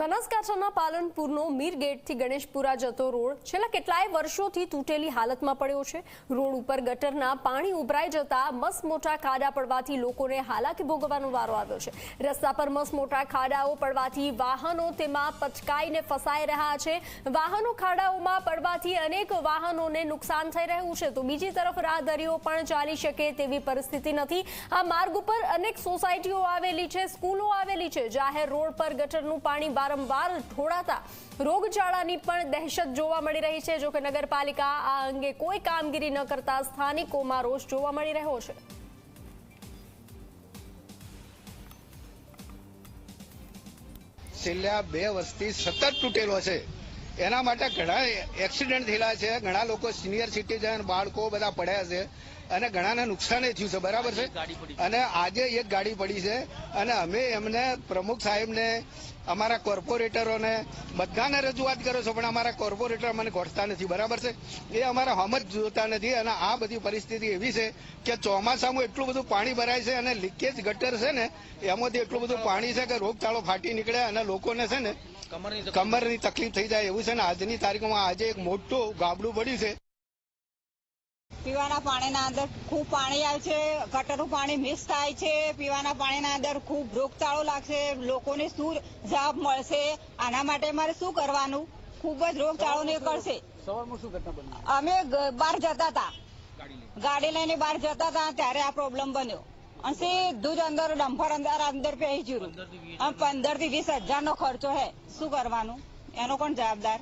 બનાસકાંઠાના પાલનપુરનો મીર ગેટથી ગણેશપુરા જતો રોડ છેલ્લા કેટલાય વર્ષોથી તૂટેલી હાલતમાં પડ્યો છે. રોડ ઉપર ગટરના પાણી ઉભરાઈ જતા મસ મોટા ખાડા પડવાથી લોકોને હાલાકી ભોગવવાનો વારો આવ્યો છે. રસ્તા પર મસ મોટા ખાડાઓ પડવાથી વાહનો તેમાં પચકાઈને ફસાઈ રહ્યા છે. વાહનો ખાડાઓમાં પડવાથી અનેક વાહનોને નુકસાન થઈ રહ્યું છે. તો બીજી તરફ રાહદારીઓ પણ ચાલી શકે તેવી પરિસ્થિતિ નથી. આ માર્ગ ઉપર અનેક સોસાયટીઓ આવેલી છે, સ્કૂલો આવેલી છે. જાહેર રોડ પર ગટરનું પાણી વારંવાર ઢોળાતા રોગચાળાની પણ દહેશત જોવા મળી રહી છે. જોકે નગરપાલિકા આ અંગે કોઈ કામગીરી ન કરતા સ્થાનિકોમાં રોષ જોવા મળી રહ્યો છે. છેલ્લા બે વર્ષથી સતત તૂટેલો છે. એના માટે ઘણા એક્સિડન્ટ થયેલા છે. ઘણા લોકો સિનિયર સિટીઝન બાળકો બધા પડ્યા છે. અને ઘણાને નુકસાન થયું છે. બરાબર છે? અને આજે એક ગાડી પડી છે. અને અમે એમને પ્રમુખ સાહેબને અમારા કોર્પોરેટરોને બધાને રજૂઆત કરો છો પણ અમારા કોર્પોરેટર મને ગોઠતા નથી. બરાબર છે? એ અમારા હમ જ જોતા નથી. અને આ બધી પરિસ્થિતિ એવી છે કે ચોમાસામાં એટલું બધું પાણી ભરાય છે અને લીકેજ ગટર છે ને એમાંથી એટલું બધું પાણી છે કે રોગચાળો ફાટી નીકળે અને લોકોને છે ને કમરની તકલીફ. થઈ જાય એવું છે ને આજની તારીખમાં આજે એક મોટું ગાબડું પડ્યું છે. પીવાના પાણીના અંદર ખૂબ પાણી આવે છે ગટરનું પાણી મિક્સ થાય છે પીવાના પાણીના અંદર ખૂબ રોગચાળો લાગશે લોકોને શું જવાબ મળશે આના માટે મારે શું કરવાનું? ખૂબ જ રોગચાળો નીકળશે અમે બહાર જતા હતા. ગાડી લઈને. બહાર જતા હતા ત્યારે આ પ્રોબ્લેમ બન્યો. અને સીધું અંદર ડંફર અંદર અંદર પહેરી જુરું આમ પંદરથી વીસ હજાર નો ખર્ચો હે શું કરવાનું? એનો કોણ જવાબદાર?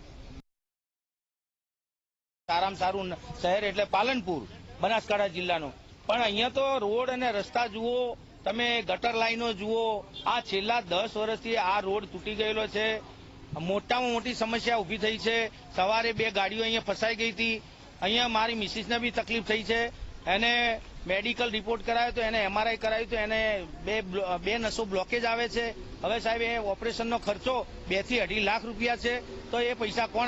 સારામાં સારું શહેર એટલે પાલનપુર, બનાસકાંઠા જિલ્લાનું. પણ અહીંયા તો રોડ અને રસ્તા જુઓ, તમે ગટર લાઈનો જુઓ, આ છેલ્લા દસ વર્ષથી આ રોડ તૂટી ગયેલો છે. મોટામાં મોટી સમસ્યા ઊભી થઈ છે. સવારે બે ગાડીઓ અહીંયા ફસાઈ ગઈ હતી. અહીંયા મારી મિસિસને બી તકલીફ થઈ છે. એને મેડિકલ રિપોર્ટ કરાયો તો એને એમઆરઆઈ કરાયું તો એને બે બે નસો બ્લોકેજ આવે છે. હવે સાહેબ, એ ઓપરેશનનો ખર્ચો બેથી અઢી લાખ રૂપિયા છે. તો એ પૈસા કોણ